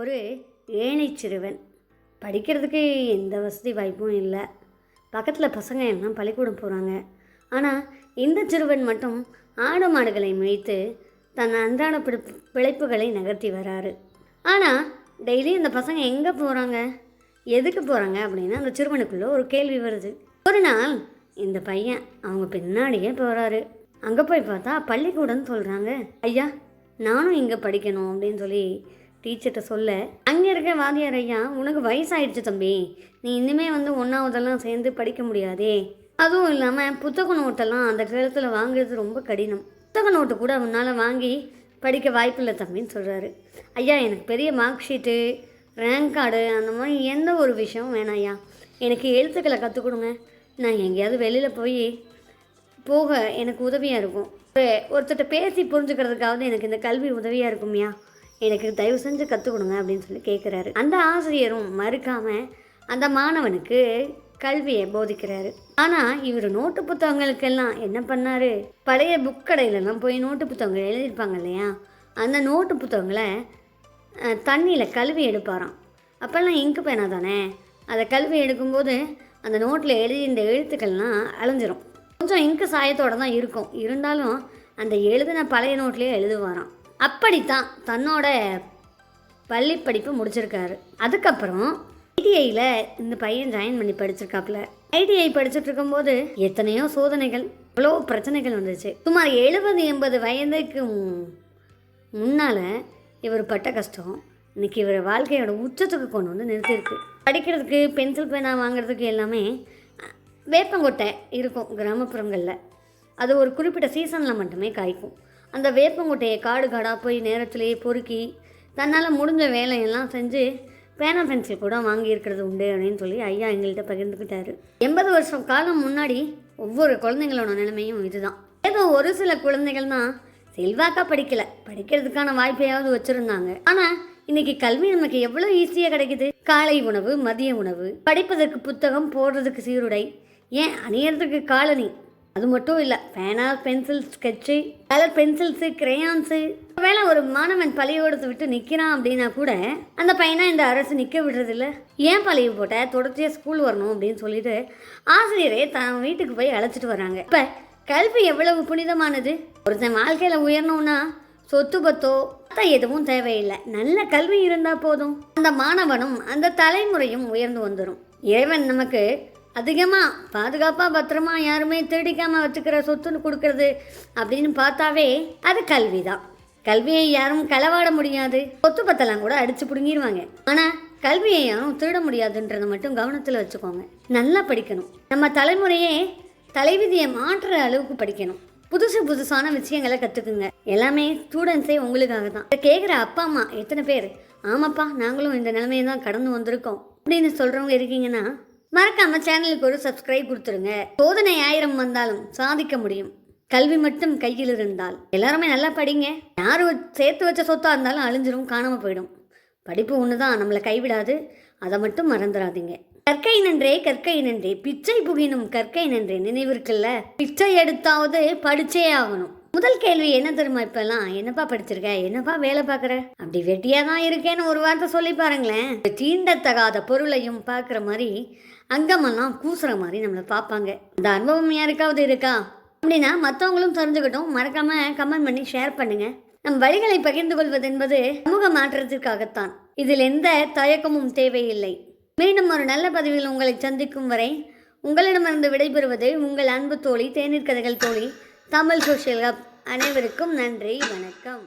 ஒரு ஏழை சிறுவன். படிக்கிறதுக்கு எந்த வசதி வாய்ப்பும் இல்லை. பக்கத்தில் பசங்க எல்லாம் பள்ளிக்கூடம் போகிறாங்க ஆனால் இந்த சிறுவன் மட்டும் ஆடு மாடுகளை மேய்த்து தன் அன்றாட பிடி பிழைப்புகளை நகர்த்தி வராரு. ஆனால் டெய்லி இந்த பசங்க எங்கே போகிறாங்க எதுக்கு போகிறாங்க அப்படின்னு அந்த சிறுவனுக்குள்ளே ஒரு கேள்வி வருது. ஒரு நாள் இந்த பையன் அவங்க பின்னாடியே போகிறாரு அங்கே போய் பார்த்தா பள்ளிக்கூடம்னு சொல்கிறாங்க ஐயா நானும் இங்கே படிக்கணும் அப்படின்னு சொல்லி டீச்சர்கிட்ட சொல்ல அங்கே இருக்க வாத்தியார் ஐயா உனக்கு வயசாயிடுச்சு தம்பி. நீ இனிமே வந்து ஒன்றாவதெல்லாம் சேர்ந்து படிக்க முடியாதே. அதுவும் இல்லாமல் புத்தக நோட்டெல்லாம் அந்த காலத்தில் வாங்குறது ரொம்ப கடினம். புத்தக நோட்டு கூட உன்னால் வாங்கி படிக்க வாய்ப்பில்லை தம்பின்னு சொல்கிறாரு ஐயா எனக்கு பெரிய மார்க் ஷீட்டு ரேங்க் கார்டு அந்த மாதிரி எந்த ஒரு விஷயமும் வேணாம் ஐயா. எனக்கு எழுத்துக்களை கற்றுக் கொடுங்க. நான் எங்கேயாவது வெளியில் போய் போக எனக்கு உதவியாக இருக்கும். ஒருத்தர்கிட்ட பேசி புரிஞ்சுக்கிறதுக்காவது எனக்கு இந்த கல்வி உதவியாக இருக்கும்யா எனக்கு தயவு செஞ்சு கற்றுக் கொடுங்க அப்படின்னு சொல்லி கேட்குறாரு அந்த ஆசிரியரும் மறுக்காமல் அந்த மாணவனுக்கு கல்வியை போதிக்கிறாரு. ஆனால் இவர் நோட்டு புத்தகங்களுக்கெல்லாம் என்ன பண்ணார்? பழைய புக் கடையிலலாம் போய் நோட்டு புத்தகங்கள் எழுதியிருப்பாங்க இல்லையா? அந்த நோட்டு புத்தகங்களை தண்ணியில் கழுவி எடுப்பாராம். அப்போல்லாம் இங்கு பேனா தானே? அதை கழுவி எடுக்கும்போது அந்த நோட்டில் எழுதி இந்த எழுத்துக்கள்லாம் அழிஞ்சிரும். கொஞ்சம் இங்கு சாயத்தோட தான் இருக்கும். இருந்தாலும் அந்த எழுதின பழைய நோட்லேயே எழுதுவாராம். அப்படித்தான் தன்னோட பள்ளி படிப்பு முடிச்சிருக்காரு. அதுக்கப்புறம் ஐடிஐயில் இந்த பையன் ஜாயின் பண்ணி படிச்சிருக்காப்புல. ஐடிஐ படிச்சுட்டு இருக்கும்போது எத்தனையோ சோதனைகள் இவ்வளோ பிரச்சனைகள் வந்துச்சு. சுமார் எழுபது எண்பது வயதுக்கு முன்னால் இவர் பட்ட கஷ்டம் இன்னைக்கு இவர் வாழ்க்கையோட உச்சத்துக்கு கொண்டு வந்து நிறுத்தியிருக்கு. படிக்கிறதுக்கு பென்சில் பேனா வாங்குறதுக்கு எல்லாமே வேப்பங்கொட்டை இருக்கும் கிராமப்புறங்களில். அது ஒரு குறிப்பிட்ட சீசனில் மட்டுமே காய்க்கும். அந்த வேப்பங்குட்டையை காடு காடாக போய் நேரத்திலேயே பொறுக்கி தன்னால் முடிஞ்ச வேலையெல்லாம் செஞ்சு பேனா பென்சில் கூட வாங்கியிருக்கிறது உண்டு அப்படின்னு சொல்லி ஐயா எங்கள்கிட்ட பகிர்ந்துக்கிட்டாரு. எண்பது வருஷம் காலம் முன்னாடி ஒவ்வொரு குழந்தைங்களோட நிலைமையும் இதுதான். ஏதோ ஒரு சில குழந்தைகள் தான் செல்வாக்கா படிக்கல. படிக்கிறதுக்கான வாய்ப்பையாவது வச்சுருந்தாங்க. ஆனால் இன்னைக்கு கல்வி நமக்கு எவ்வளோ ஈஸியாக கிடைக்குது? காலை உணவு மதிய உணவு படிப்பதற்கு புத்தகம் போடுறதுக்கு சீருடை ஏன் அணியறதுக்கு காலனி அது மட்டும் இல்லை பேனா pencil sketch colour pencils crayons வேளை ஒரு மாணவன் பள்ளியோடத்தை விட்டு நிற்கிறான் அப்படின்னா கூட அந்த பையனை இந்த அரசு நிற்க விடுறதில்ல ஏன் பழைய போட்ட? தொடர்ச்சியாக ஸ்கூல் வரணும் அப்படின்னு சொல்லிட்டு ஆசிரியரே தன் வீட்டுக்கு போய் அழைச்சிட்டு வராங்க இப்போ கல்வி எவ்வளவு புனிதமானது? ஒருத்தன் வாழ்க்கையில் உயரணும்னா சொத்து பத்தோ எதுவும் தேவையில்லை. நல்ல கல்வி இருந்தால் போதும். அந்த மாணவனும் அந்த தலைமுறையும் உயர்ந்து வந்துடும் இறைவன் நமக்கு அதிகமாக பாதுகாப்பாக பத்திரமா யாருமே திருடிக்காமல் வச்சுக்கிற சொத்துன்னு கொடுக்கறது அப்படின்னு பார்த்தாவே அது கல்வி தான் கல்வியை யாரும் களவாட முடியாது. சொத்து பத்தெல்லாம் கூட அடிச்சு பிடுங்கிடுவாங்க ஆனால் கல்வியை யாரும் திருட முடியாதுன்றதை மட்டும் கவனத்தில் வச்சுக்கோங்க. நல்லா படிக்கணும். நம்ம தலைமுறையே தலைவிதியை மாற்றுற அளவுக்கு படிக்கணும். புதுசு புதுசான விஷயங்களை கற்றுக்குங்க எல்லாமே ஸ்டூடெண்ட்ஸே உங்களுக்காக தான். இதை கேட்குற அப்பா அம்மா எத்தனை பேர்? ஆமாப்பா நாங்களும் இந்த நிலைமையை தான் கடந்து வந்திருக்கோம். அப்படின்னு சொல்கிறவங்க இருக்கீங்கன்னா மறக்காம சேனலுக்கு ஒரு சப்ஸ்கிரைப் கொடுத்துருங்க. சோதனை ஆயிரம் வந்தாலும் சாதிக்க முடியும். கல்வி மட்டும் கையில் இருந்தால் எல்லாருமே நல்லா படிங்க. யார் சேர்த்து வச்ச சொத்தா இருந்தாலும் அழிஞ்சிரும் காணாமல் போயிடும். படிப்பு ஒன்று தான் நம்மளை கைவிடாது. அதை மட்டும் மறந்துடாதீங்க. கற்கை நன்றே கற்கை நன்றே. பிச்சை புகினும் கற்கை நன்றே. நினைவிருக்குல்ல பிச்சை எடுத்தாவது படிச்சே ஆகணும். முதல் கேள்வி என்ன தெரியுமா இப்பெல்லாம்? என்னப்பா படிச்சிருக்க? என்னப்பா வேலை பார்க்குற? அப்படி வெட்டியா தான் இருக்கேன்னு ஒரு வார்த்தை சொல்லி பாருங்களேன். தீண்டத்தகாத பொருளையும் பார்க்குற மாதிரி அங்கமெல்லாம் கூசுற மாதிரி நம்மளை பார்ப்பாங்க. இந்த அனுபவம் யாருக்காவது இருக்கா? அப்படின்னா மற்றவங்களும் தெரிஞ்சுக்கிட்டும். மறக்காம கமெண்ட் பண்ணி ஷேர் பண்ணுங்க. நம் வழிகளை பகிர்ந்து கொள்வது என்பது சமூக மாற்றத்திற்காகத்தான். இதில் எந்த தயக்கமும் தேவையில்லை. மீண்டும் ஒரு நல்ல பதிவில் உங்களை சந்திக்கும் வரை உங்களிடமிருந்து விடைபெறுவது உங்கள் அன்பு தோழி தேநீர் கதைகள் தோழி தமிழ் சோஷியல் ஹப் அனைவருக்கும் நன்றி வணக்கம்.